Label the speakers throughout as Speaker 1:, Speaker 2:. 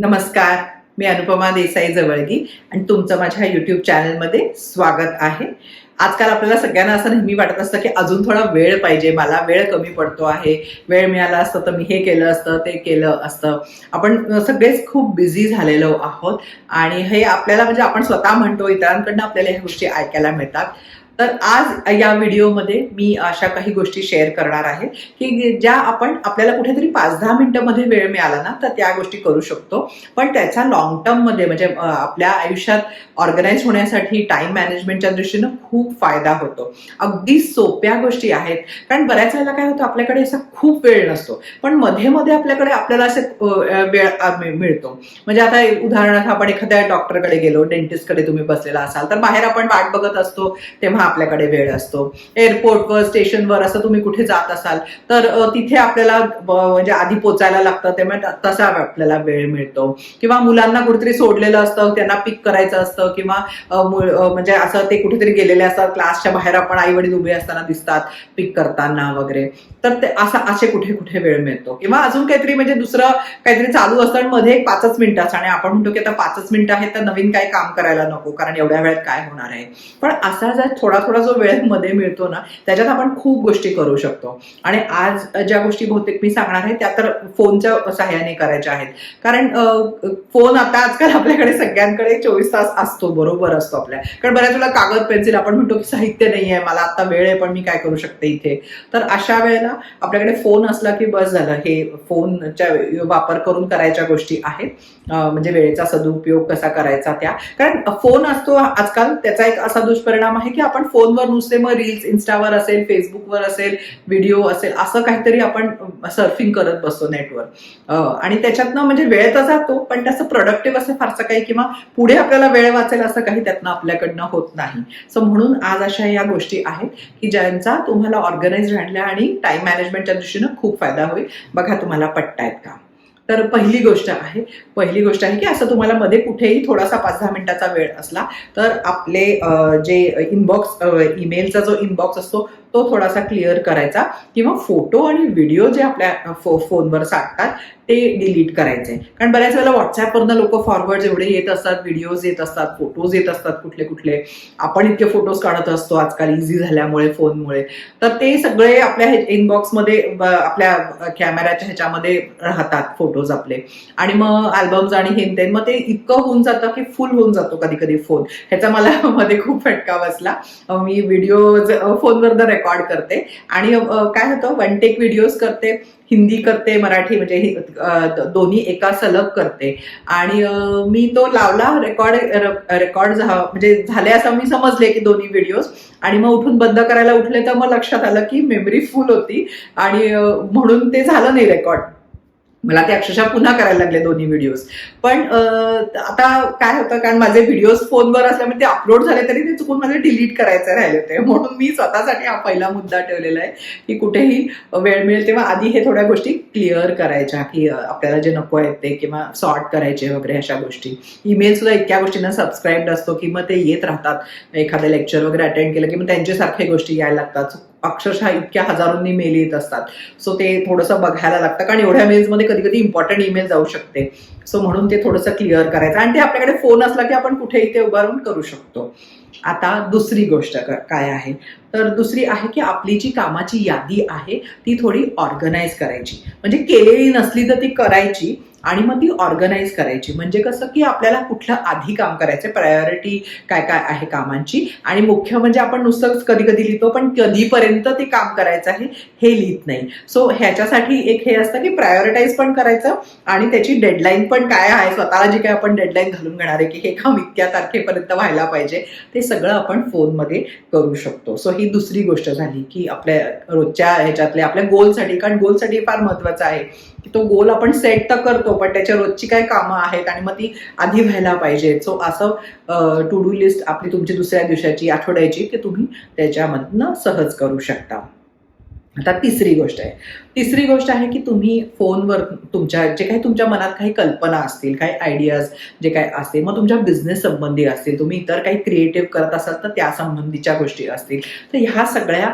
Speaker 1: नमस्कार मी अनुपमा देसाई जवळगी आणि तुमचं माझ्या यूट्यूब चॅनलमध्ये स्वागत आहे. आजकाल आपल्याला सगळ्यांना असं नेहमी वाटत असतं की अजून थोडा वेळ पाहिजे मला वेळ कमी पडतो आहे वेळ मिळाला असतं तर मी हे केलं असतं ते केलं असतं. आपण सगळेच खूप बिझी झालेलो आहोत आणि हे आपल्याला म्हणजे आपण स्वतः म्हणतो इतरांकडनं आपल्याला ह्या गोष्टी ऐकायला मिळतात. तर आज या व्हिडिओमध्ये मी अशा काही गोष्टी शेअर करणार आहे की ज्या आपण आपल्याला कुठेतरी पाच दहा मिनिटांमध्ये वेळ मिळाला ना तर त्या गोष्टी करू शकतो. पण त्याचा लॉंग टर्ममध्ये म्हणजे आपल्या आयुष्यात ऑर्गनाईज होण्यासाठी टाइम मॅनेजमेंटच्या दृष्टीनं खूप फायदा होतो. अगदी सोप्या गोष्टी आहेत. कारण बऱ्याच वेळेला काय होतं आपल्याकडे असा खूप वेळ नसतो. पण मध्ये मध्ये आपल्याकडे आपल्याला असे वेळ मिळतो. म्हणजे आता उदाहरणार्थ आपण एखाद्या डॉक्टरकडे गेलो डेंटिस्टकडे तुम्ही बसलेला असाल तर बाहेर आपण वाट बघत असतो तेव्हा आपल्याकडे वेळ असतो. एअरपोर्टवर स्टेशनवर असं तुम्ही कुठे जात असाल तर तिथे आपल्याला म्हणजे आधी पोचायला लागतं त्यामुळे तसा आपल्याला वेळ मिळतो. किंवा मुलांना कुठेतरी सोडलेलं असतं त्यांना पिक करायचं असतं किंवा म्हणजे असं ते कुठेतरी गेलेले असतात क्लासच्या बाहेर आपण आई वडील उभे असताना दिसतात पिक करताना वगैरे. तर ते असं असे कुठे कुठे वेळ मिळतो. किंवा अजून काहीतरी म्हणजे दुसरं काहीतरी चालू असतं आणि मध्ये एक पाचच मिनिटाचं आणि आपण म्हणतो की आता पाचच मिनिटं आहेत तर नवीन काही काम करायला नको कारण एवढ्या वेळात काय होणार आहे. पण असा जर थोडा थोडा जो वेळमध्ये मिळतो ना त्याच्यात आपण खूप गोष्टी करू शकतो. आणि आज ज्या गोष्टी बहुतेक मी सांगणार आहे त्या तर फोनच्या सहाय्याने करायच्या आहेत. कारण फोन आता आजकाल आपल्याकडे सगळ्यांकडे चोवीस तास असतो बरोबर असतो आपल्या. कारण बऱ्याच वेळेला कागद पेन्सिल आपण म्हणतो की साहित्य नाही आहे मला आता वेळ आहे पण मी काय करू शकते इथे. तर अशा वेळेला आपल्याकडे फोन असला की बस झालं. हे फोनच्या वापर करून करायच्या गोष्टी आहेत. म्हणजे वेळेचा सदुपयोग कसा करायचा त्या. कारण फोन असतो आजकाल त्याचा एक असा दुष्परिणाम आहे की आपण फोनवर नुसते मग रील्स इन्स्टावर असेल फेसबुकवर असेल व्हिडिओ असेल असं काहीतरी आपण सर्फिंग करत बसतो नेटवर आणि त्याच्यातनं म्हणजे वेळ तर जातो पण त्याचं प्रोडक्टिव्ह असं फारसं काही किंवा पुढे आपल्याला वेळ वाचेल असं काही त्यातनं आपल्याकडनं होत नाही. सो म्हणून आज अशा या गोष्टी आहेत की ज्यांचा तुम्हाला ऑर्गनाईज राहण्या आणि टाइम मॅनेजमेंटच्या दृष्टीनं खूप फायदा होईल. बघा तुम्हाला पटतायत का? तर पहिली गोष्ट आहे पहिली गोष्ट आहे की असं तुम्हाला मध्ये कुठेही थोडासा पाच दहा मिनिटाचा वेळ असला तर आपले जे इनबॉक्स ईमेलचा जो इनबॉक्स असतो तो थोडासा क्लिअर करायचा किंवा फोटो आणि व्हिडिओ जे आपल्या फो फोनवर साठतात ते डिलीट करायचे. कारण बऱ्याच वेळेला व्हॉट्सॲपवरनं लोक फॉरवर्ड एवढे येत असतात व्हिडिओज येत असतात फोटोज येत असतात कुठले कुठले. आपण इतके फोटोज काढत असतो आजकाल इझी झाल्यामुळे फोनमुळे तर ते सगळे आपल्या इनबॉक्समध्ये आपल्या कॅमेऱ्याच्या ह्याच्यामध्ये राहतात फोटोज आपले. आणि मग अल्बम्स आणि हेन ते मग ते इतकं होऊन जातं की फुल होऊन जातो कधी कधी फोन ह्याचा मला मध्ये खूप फटका बसला. मी व्हिडिओज फोनवर रेकॉर्ड करते. आणि काय होतं वन टेक व्हिडिओज करते हिंदी करते मराठी म्हणजे दोन्ही एका सलग करते. आणि मी तो लावला रेकॉर्ड रेकॉर्ड म्हणजे झाले असं मी समजले की दोन्ही व्हिडिओज आणि मग उठून बंद करायला उठले तर मग लक्षात आलं की मेमरी फुल होती. आणि म्हणून ते झालं नाही रेकॉर्ड मला ते अक्षरशः पुन्हा करायला लागले दोन्ही व्हिडिओज पण आता काय होतं कारण माझे व्हिडिओज फोनवर असल्यामुळे ते अपलोड झाले तरी ते चुकून माझे डिलीट करायचे राहिले होते. म्हणून मी स्वतःसाठी हा पहिला मुद्दा ठेवलेला आहे की कुठेही वेळ मिळेल तेव्हा आधी हे थोड्या गोष्टी क्लिअर करायच्या की आपल्याला जे नको आहेत ते किंवा सॉर्ट करायचे वगैरे अशा गोष्टी. ईमेल सुद्धा इतक्या गोष्टींना सबस्क्राईब्ड असतो की मग ते येत राहतात. एखादं लेक्चर वगैरे अटेंड केलं की मग त्यांच्यासारखे गोष्टी यायला लागतात. अक्षरशः इतक्या हजारोंनी मेल येत असतात. सो ते थोडंसं बघायला लागतं. कारण एवढ्या मेल्समध्ये कधी कधी इम्पॉर्टंट ईमेल जाऊ शकते. सो म्हणून ते थोडंसं क्लिअर करायचं. आणि ते आपल्याकडे फोन असला की आपण कुठेही ते उभारून करू शकतो. आता दुसरी गोष्ट काय आहे? तर दुसरी आहे की आपली जी कामाची यादी आहे ती थोडी ऑर्गनाईज करायची. म्हणजे केलेली नसली तर ती करायची. आणि मग ती ऑर्गनाईज करायची. म्हणजे कसं की आपल्याला कुठलं आधी काम करायचं प्रायोरिटी काय काय आहे कामांची. आणि मुख्य म्हणजे आपण नुसतंच कधी कधी लिहितो पण कधीपर्यंत ते काम करायचं आहे हे लिहित नाही. सो ह्याच्यासाठी एक हे असतं की प्रायोरिटाईज पण करायचं आणि त्याची डेडलाईन पण काय आहे स्वतःला जी काय आपण डेडलाईन घालून घेणार आहे की हे काम इतक्या तारखेपर्यंत व्हायला पाहिजे ते सगळं आपण फोनमध्ये करू शकतो. सो ही दुसरी गोष्ट झाली की आपल्या रोजच्या ह्याच्यातल्या आपल्या गोलसाठी कारण गोलसाठी फार महत्वाचं आहे. की तो गोल आपण सेट तर करतो पण त्याच्या रोजची काय कामं आहेत आणि मग ती आधी व्हायला पाहिजे. सो असं टू डू लिस्ट आपली तुमची दुसऱ्या दिवसाची आठवड्याची की तुम्ही त्याच्यामधनं सहज करू शकता. आता तिसरी गोष्ट आहे. तिसरी गोष्ट आहे की तुम्ही फोनवर तुमच्या जे काही तुमच्या मनात काही कल्पना असतील काही आयडियाज जे काही असतील मग तुमच्या बिझनेस संबंधी असतील तुम्ही इतर काही क्रिएटिव्ह करत असाल तर त्या संबंधीच्या गोष्टी असतील. तर ह्या सगळ्या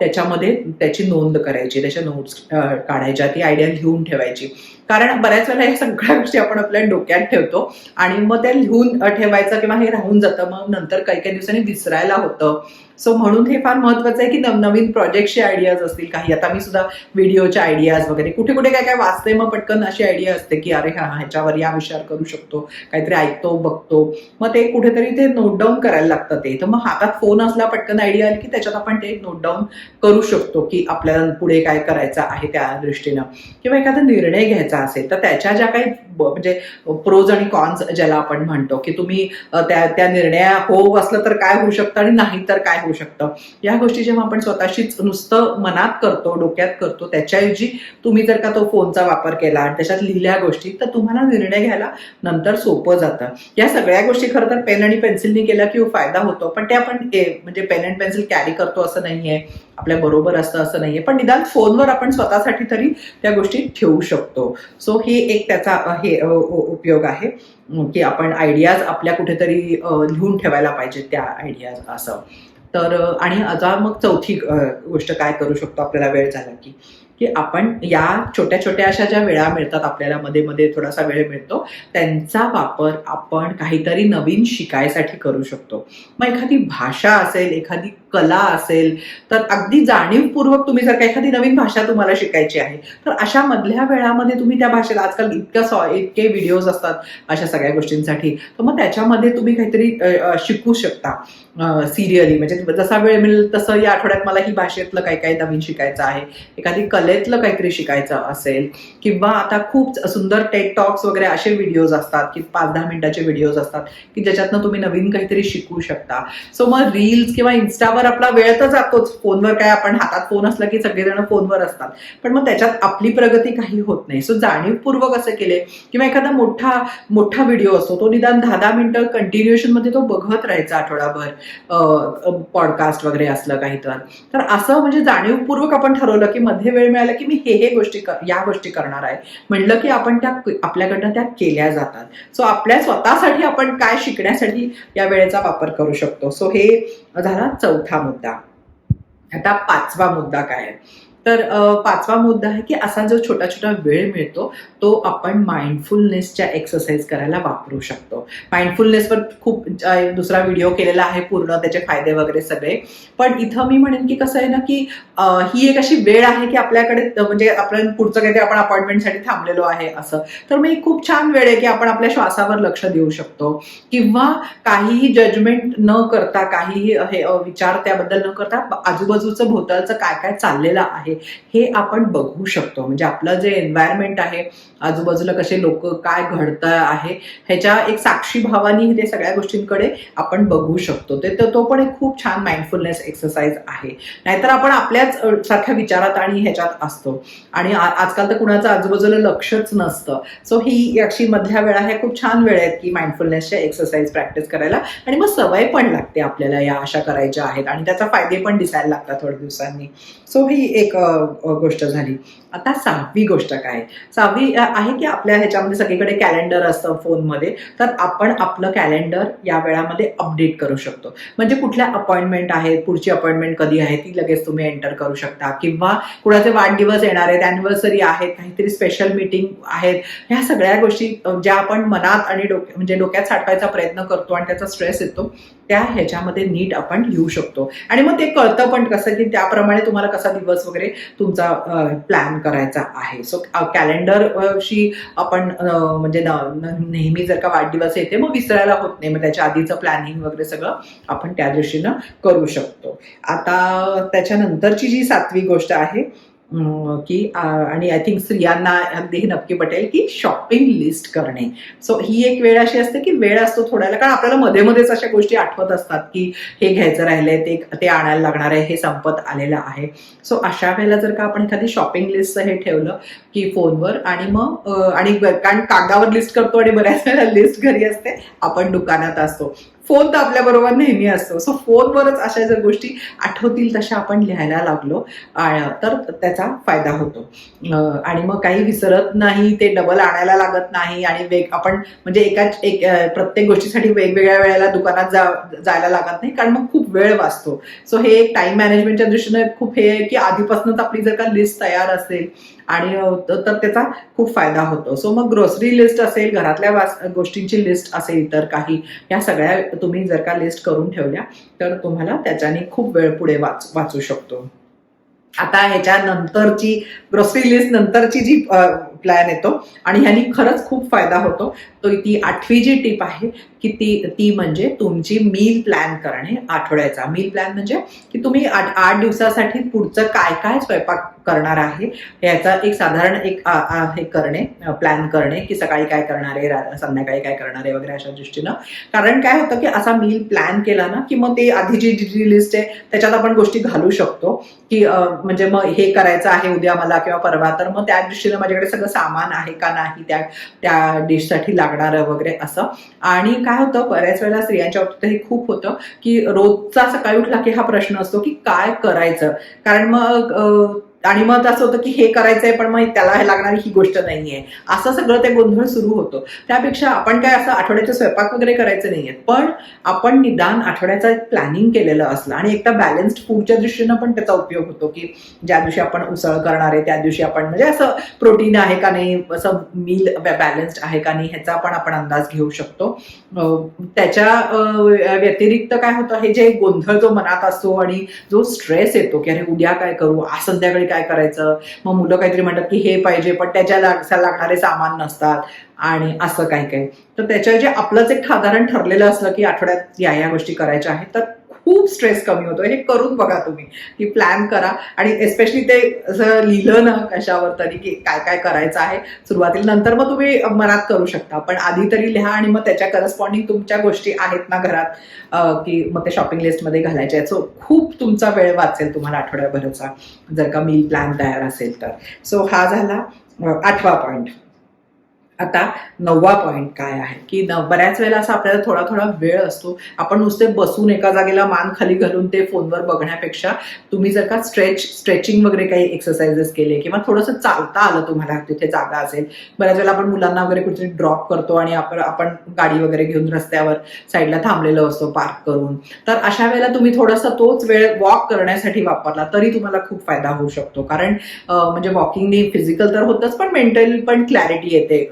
Speaker 1: त्याच्यामध्ये त्याची नोंद करायची त्याच्या नोट्स काढायच्या ती आयडिया लिहून ठेवायची. कारण बऱ्याच वेळेला या सगळ्या गोष्टी आपण आपल्या डोक्यात ठेवतो आणि मग ते लिहून ठेवायचं किंवा हे राहून जातं. मग नंतर काही काही दिवसांनी विसरायला होतं. सो म्हणून हे फार महत्वाचं आहे की नवनवीन प्रोजेक्टचे आयडियाज असतील काही. आता मी सुद्धा व्हिडिओच्या आयडियाज वगैरे कुठे कुठे काय काय वाचते मग पटकन अशी आयडिया असते की अरे हा ह्याच्यावर या विचार करू शकतो. काहीतरी ऐकतो बघतो. मग ते कुठेतरी ते नोट डाऊन करायला लागतं ते. तर मग हातात फोन असला पटकन आयडिया आली की त्याच्यात आपण ते नोट डाऊन करू शकतो की आपल्याला पुढे काय करायचं आहे त्या दृष्टीनं. किंवा एखादा निर्णय घ्यायचा असेल तर त्याच्या ज्या काही म्हणजे प्रोज आणि कॉन्स ज्याला आपण म्हणतो की तुम्ही त्या त्या निर्णया हो असलं तर काय होऊ शकतं आणि नाही तर काय होऊ शकतं. या गोष्टी जेव्हा आपण स्वतःशीच नुसतं मनात करतो डोक्यात करतो त्याच्याऐवजी तुम्ही जर का तो फोनचा वापर केला आणि त्याच्यात लिहिल्या गोष्टी तर तुम्हाला निर्णय घ्यायला नंतर सोपं जातं. या सगळ्या गोष्टी खरं तर पेन आणि पेन्सिलनी केल्या की फायदा होतो पण ते आपण म्हणजे पेन अँड पेन्सिल कॅरी करतो असं नाहीये. आपल्या बरोबर असतं असं नाहीये. पण निदान फोनवर आपण स्वतःसाठी तरी त्या गोष्टी ठेवू शकतो. सो हे एक त्याचा हे उपयोग आहे की आपण आयडियाज आपल्या कुठेतरी लिहून ठेवायला पाहिजे त्या आयडियाज असं. तर आणि आता मग चौथी गोष्ट काय करू शकतो आपल्याला वेळ झाला की की आपण या छोट्या छोट्या अशा ज्या वेळा मिळतात आपल्याला मध्ये मध्ये थोडासा वेळ मिळतो त्यांचा वापर आपण काहीतरी नवीन शिकायसाठी करू शकतो. मग एखादी भाषा असेल एखादी कला असेल तर अगदी जाणीवपूर्वक तुम्ही जर का एखादी नवीन भाषा तुम्हाला शिकायची आहे तर अशा मधल्या वेळामध्ये तुम्ही त्या भाषेला आजकाल इतक्या सॉ इतके व्हिडिओज असतात अशा सगळ्या गोष्टींसाठी. तर मग त्याच्यामध्ये तुम्ही काहीतरी शिकू शकता सिरियली म्हणजे जसा वेळ मिळेल तसं या आठवड्यात मला ही भाषेतलं काही काही नवीन शिकायचं आहे एखादी कलेतलं काहीतरी शिकायचं असेल किंवा आता खूप सुंदर टेक टॉक्स वगैरे असे व्हिडिओज असतात की पाच दहा मिनिटाचे व्हिडिओज असतात की ज्याच्यातनं तुम्ही नवीन काहीतरी शिकू शकता. सो मग रील्स किंवा त्यावर आपला वेळ तर जातोच. फोनवर काय आपण हातात फोन असला की सगळेजण फोनवर असतात. पण मग त्याच्यात आपली प्रगती काही होत नाही. सो जाणीवपूर्वक असं केले किंवा एखादा मोठा मोठा व्हिडिओ असतो तो निदान दहा दहा मिनिटं कंटिन्युएशनमध्ये तो बघत राहायचा आठवडाभर पॉडकास्ट वगैरे असलं काही तर. तर असं म्हणजे जाणीवपूर्वक आपण ठरवलं की मध्ये वेळ मिळाला की मी हे हे गोष्टी कर- या गोष्टी करणार आहे. म्हणलं की आपण त्या आपल्याकडनं त्या केल्या जातात. सो आपल्या स्वतःसाठी आपण काय शिकण्यासाठी या वेळेचा वापर करू शकतो. सो हे झाला चौथा मुद्दा. आता पाचवा मुद्दा काय आहे? तर पाचवा मुद्दा आहे की असा जो छोटा छोटा वेळ मिळतो तो आपण माइंडफुलनेसच्या एक्सरसाइज करायला वापरू शकतो. माइंडफुलनेसवर खूप दुसरा व्हिडिओ केलेला आहे पूर्ण त्याचे फायदे वगैरे सगळे. पण इथं मी म्हणेन की कसं आहे ना की ही एक अशी वेळ आहे की आपल्याकडे म्हणजे आपण पुढचं काहीतरी आपण अपॉइंटमेंटसाठी थांबलेलो आहे असं. तर मग ही खूप छान वेळ आहे की आपण आपल्या श्वासावर लक्ष देऊ शकतो. किंवा काहीही जजमेंट न करता काहीही हे विचार त्याबद्दल न करता आजूबाजूचं भोवतालचं काय काय चाललेलं आहे हे आपण बघू शकतो. म्हणजे आपलं जे एन्व्हायरमेंट आहे आजूबाजूला कसे लोक काय घडत आहे ह्याच्या एक साक्षी भावानी ते सगळ्या गोष्टींकडे आपण बघू शकतो. ते तर तो पण एक खूप छान माइंडफुलनेस एक्सरसाइज आहे. नाहीतर आपण आपल्याच सारख्या विचारात आणि ह्याच्यात असतो. आणि आजकाल तर कुणाचं आजूबाजूला लक्षच नसतं. सो ही अशी मधल्या वेळा ह्या खूप छान वेळ आहेत की माइंडफुलनेसच्या एक्सरसाइज प्रॅक्टिस करायला. आणि मग सवय पण लागते आपल्याला या अशा करायच्या आहेत. आणि त्याचा फायदे पण दिसायला लागतात थोड्या दिवसांनी. सो ही एक गोष्ट झाली. आता सहावी गोष्ट काय? सहावी आहे की आपल्या ह्याच्यामध्ये सगळीकडे कॅलेंडर असतं फोनमध्ये तर आपण आपलं कॅलेंडर या वेळामध्ये अपडेट करू शकतो. म्हणजे कुठल्या अपॉइंटमेंट आहेत पुढची अपॉइंटमेंट कधी आहे ती लगेच तुम्ही एंटर करू शकता. किंवा कुणाचे वाढदिवस येणार आहेत अॅनिव्हर्सरी आहेत काहीतरी स्पेशल मीटिंग आहेत ह्या सगळ्या गोष्टी ज्या आपण मनात आणि डोक्या म्हणजे डोक्यात साठवायचा प्रयत्न करतो आणि त्याचा स्ट्रेस येतो त्या ह्याच्यामध्ये नीट आपण लिहू शकतो. आणि मग ते कळतं पण कसं की त्याप्रमाणे तुम्हाला कसा दिवस वगैरे तुमचा प्लॅन करायचा आहे. सो कॅलेंडरशी आपण म्हणजे नेहमी जर का वाढदिवस येते मग विसरायला होत नाही. मग त्याच्या आधीचं प्लॅनिंग वगैरे सगळं आपण त्या दृष्टीनं करू शकतो. आता त्याच्यानंतरची जी सातवी गोष्ट आहे की आणि आय थिंक स्त्रियांना अगदी नक्की पटेल की शॉपिंग लिस्ट करणे. सो ही एक वेळ अशी असते की वेळ असतो थोड्याला कारण आपल्याला मध्ये मध्येच अशा गोष्टी आठवत असतात की हे घ्यायचं राहिलंय ते ते आणायला लागणार आहे हे संपत आलेलं आहे. सो अशा वेळेला जर का आपण एखादी शॉपिंग लिस्ट हे ठेवलं की फोनवर आणि मग आणि कारण कागदावर लिस्ट करतो आणि बऱ्याच वेळेला लिस्ट घरी असते आपण दुकानात असतो. फोन तर आपल्या बरोबर नेहमी असतो. सो फोनवरच अशा जर गोष्टी आठवतील तशा आपण लिहायला लागलो. तर त्याचा फायदा होतो. आणि मग काही विसरत नाही ते डबल आणायला लागत नाही आणि वेग आपण म्हणजे एकाच एक प्रत्येक गोष्टीसाठी वेगवेगळ्या वेळेला दुकानात जा जायला लागत नाही. कारण मग खूप वेळ वाचतो. सो हे एक टाइम मॅनेजमेंटच्या दृष्टीने खूप हे आहे की आधीपासूनच आपली जर का लिस्ट तयार असेल आणि तर त्याचा खूप फायदा होतो. सो मग ग्रोसरी लिस्ट असेल घरातल्या वास- गोष्टींची लिस्ट असेल इतर काही ह्या सगळ्या तुम्ही जर का लिस्ट करून ठेवल्या तर तुम्हाला त्याच्याने खूप वेळ पुढे वाच वाचू शकतो. आता ह्याच्या नंतरची ग्रोसरी लिस्ट नंतरची जी प्लॅन येतो. आणि ह्यानी खरंच खूप फायदा होतो. तो ती आठवी जी टिप आहे की ती ती म्हणजे तुमची मील प्लॅन करणे आठवड्याचा. मील प्लॅन म्हणजे की तुम्ही आठ आठ दिवसासाठी पुढचं काय काय स्वयंपाक करणार आहे याचा एक साधारण एक आ- आ- हे करणे प्लॅन करणे की सकाळी काय करणार आहे रा- संध्याकाळी काय करणार आहे वगैरे अशा दृष्टीनं. कारण काय होतं की असा मील प्लॅन केला ना की मग ते आधी जी जी लिस्ट आहे त्याच्यात आपण गोष्टी घालू शकतो की म्हणजे मग हे करायचं आहे उद्या मला किंवा परवा तर मग त्या दृष्टीनं माझ्याकडे सगळं सामान आहे का नाही त्या त्या डिशसाठी लागणारं वगैरे असं. आणि काय होतं बऱ्याच वेळेला स्त्रियांच्या बाबतीत हे खूप होतं की रोजचा सकाळी उठला की हा प्रश्न असतो की काय करायचं? कारण मग आणि मग असं होतं की हे करायचंय पण मग त्याला हे लागणारी ही गोष्ट नाहीये. असं सगळं ते गोंधळ सुरू होतो. त्यापेक्षा आपण काय असं आठवड्याचे स्वयंपाक वगैरे करायचं नाहीये. पण आपण निदान आठवड्याचं एक प्लॅनिंग केलेलं असलं आणि एकदा बॅलन्स्ड फूडच्या दृष्टीनं पण त्याचा उपयोग होतो की ज्या दिवशी आपण उसळ करणार आहे त्या दिवशी आपण म्हणजे असं प्रोटीन आहे का नाही असं मील बॅलन्स्ड आहे का नाही ह्याचा पण आपण अंदाज घेऊ शकतो. त्याच्या व्यतिरिक्त काय होतं हे जे गोंधळ जो मनात असतो आणि जो स्ट्रेस येतो की अरे उद्या काय करू आज संध्याकाळी काय करायचं? मग मुलं काहीतरी म्हणतात की हे पाहिजे पण त्याच्या लागणारे सामान नसतात. आणि असं काय काय तर त्याच्या जे आपलंच एक साधारण ठरलेलं असलं की आठवड्यात या या गोष्टी करायच्या आहेत तर खूप स्ट्रेस कमी होतो. हे करून बघा तुम्ही. की प्लॅन करा. आणि एस्पेशली ते असं लिहिलं ना कशावर तरी की काय काय करायचं आहे. सुरुवातीला नंतर मग तुम्ही मनात करू शकता. पण आधी तरी लिहा आणि मग त्याच्या करस्पॉन्डिंग तुमच्या गोष्टी आहेत ना घरात. की मग ते शॉपिंग लिस्टमध्ये घालायच्या सो खूप तुमचा वेळ वाचेल तुम्हाला आठवड्याभराचा. जर का मील प्लॅन तयार असेल तर. सो हा झाला आठवा पॉईंट आता नववा पॉईंट काय आहे? की न बऱ्याच वेळेला असं आपल्याला थोडा थोडा वेळ असतो. आपण नुसते बसून एका जागेला मान खाली घालून ते फोनवर बघण्यापेक्षा तुम्ही जर का स्ट्रेच स्ट्रेचिंग वगैरे काही एक्सरसाइजेस केले किंवा थोडंसं चालता आलं तुम्हाला तिथे जागा असेल बऱ्याच वेळेला आपण मुलांना वगैरे कुठेतरी ड्रॉप करतो आणि आपण आपण गाडी वगैरे घेऊन रस्त्यावर साईडला थांबलेलो असतो पार्क करून. तर अशा वेळेला तुम्ही थोडासा तोच वेळ वॉक करण्यासाठी वापरला तरी तुम्हाला खूप फायदा होऊ शकतो. कारण म्हणजे वॉकिंगने फिजिकल तर होतंच पण मेंटल पण क्लॅरिटी येते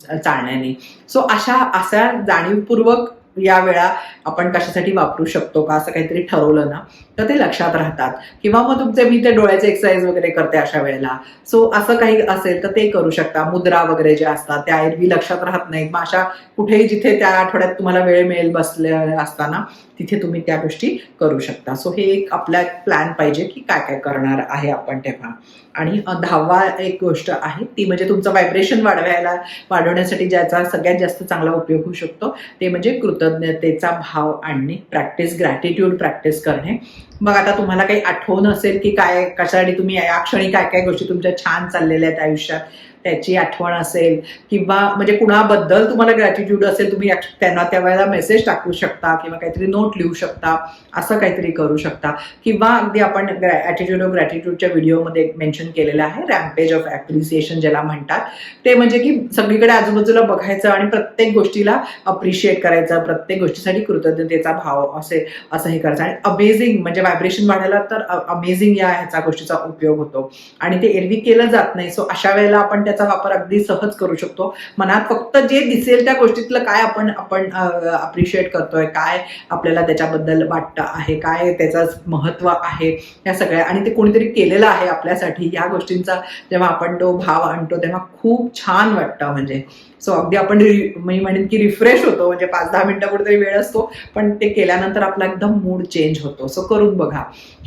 Speaker 1: चालण्याने. सो अशा अशा जाणीवपूर्वक या वेळा आपण कशासाठी वापरू शकतो का? असं काहीतरी ठरवलं ना तर ते लक्षात राहतात. किंवा मग तुमचे मी ते डोळ्याचे एक्सरसाइज वगैरे करते अशा वेळेला. सो असं काही असेल तर ते करू शकता. मुद्रा वगैरे जे असतात त्या एरवी लक्षात राहत नाहीत. मग अशा कुठेही जिथे त्या आठवड्यात तुम्हाला वेळ मिळेल बसले असताना तिथे तुम्ही त्या गोष्टी करू शकता. सो हे एक आपला प्लॅन पाहिजे की काय काय करणार आहे आपण तेव्हा. आणि दहावा एक गोष्ट आहे ती म्हणजे तुमचं व्हायब्रेशन वाढवायला वाढवण्यासाठी ज्याचा सगळ्यात जास्त चांगला उपयोग होऊ शकतो ते म्हणजे कृतज्ञतेचा भाव आणणे प्रॅक्टिस ग्रॅटिट्यूड प्रॅक्टिस करणे. मग आता तुम्हाला काही आठवण असेल की काय कशासाठी तुम्ही या क्षणी काय काय गोष्टी तुमच्या छान चाललेल्या आहेत आयुष्यात? त्याची आठवण असेल किंवा म्हणजे कुणाबद्दल तुम्हाला ग्रॅटिट्यूड असेल तुम्ही त्यांना त्यावेळेला मेसेज टाकू शकता किंवा काहीतरी नोट लिहू शकता असं काहीतरी करू शकता. किंवा अगदी आपण ॲटिट्यूड ऑफ ग्रॅटिट्यूडच्या व्हिडिओमध्ये मेन्शन केलेलं आहे रॅम्पेज ऑफ ॲप्रिसिएशन ज्याला म्हणतात. ते म्हणजे की सगळीकडे आजूबाजूला बघायचं आणि प्रत्येक गोष्टीला अप्रिशिएट करायचं प्रत्येक गोष्टीसाठी कृतज्ञतेचा भाव असे असं हे करायचं. आणि अमेझिंग म्हणजे व्हायब्रेशन वाढायला तर अमेझिंग या ह्याचा गोष्टीचा उपयोग होतो. आणि ते एरवी केलं जात नाही. सो अशा वेळेला आपण त्याचा वापर अगदी सहज करू शकतो. मनात फक्त जे दिसेल त्या गोष्टीतलं काय आपण आपण अप्रिशिएट करतोय काय आपल्याला त्याच्याबद्दल वाटतं आहे काय त्याचं महत्त्व आहे या सगळ्या आणि ते कोणीतरी केलेलं आहे आपल्यासाठी या गोष्टींचा जेव्हा आपण तो भाव आणतो तेव्हा खूप छान वाटतं म्हणजे. सो अगदी आपण मी म्हणेन की रिफ्रेश होतो म्हणजे पाच दहा मिनटं कुठेतरी वेळ असतो पण ते केल्यानंतर आपला एकदम मूड चेंज होतो. सो करून बघा.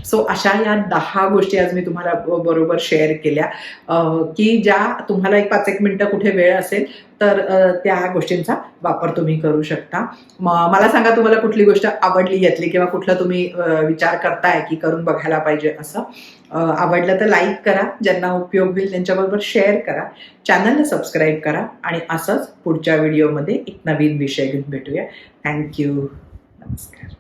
Speaker 1: सो अशा या दहा गोष्टी आज मी तुम्हाला बरोबर शेअर केल्या. की ज्या तुम्हाला एक पाच एक मिनटं कुठे वेळ असेल तर त्या गोष्टींचा वापर तुम्ही करू शकता. मला सांगा तुम्हाला कुठली गोष्ट आवडली यातली किंवा कुठला तुम्ही विचार करताय की करून बघायला पाहिजे असं. आवडलं तर लाईक करा ज्यांना उपयोग होईल त्यांच्याबरोबर शेअर करा. चॅनलला सबस्क्राईब करा आणि असंच पुढच्या व्हिडिओमध्ये एक नवीन विषय घेऊन भेटूया. थँक्यू नमस्कार.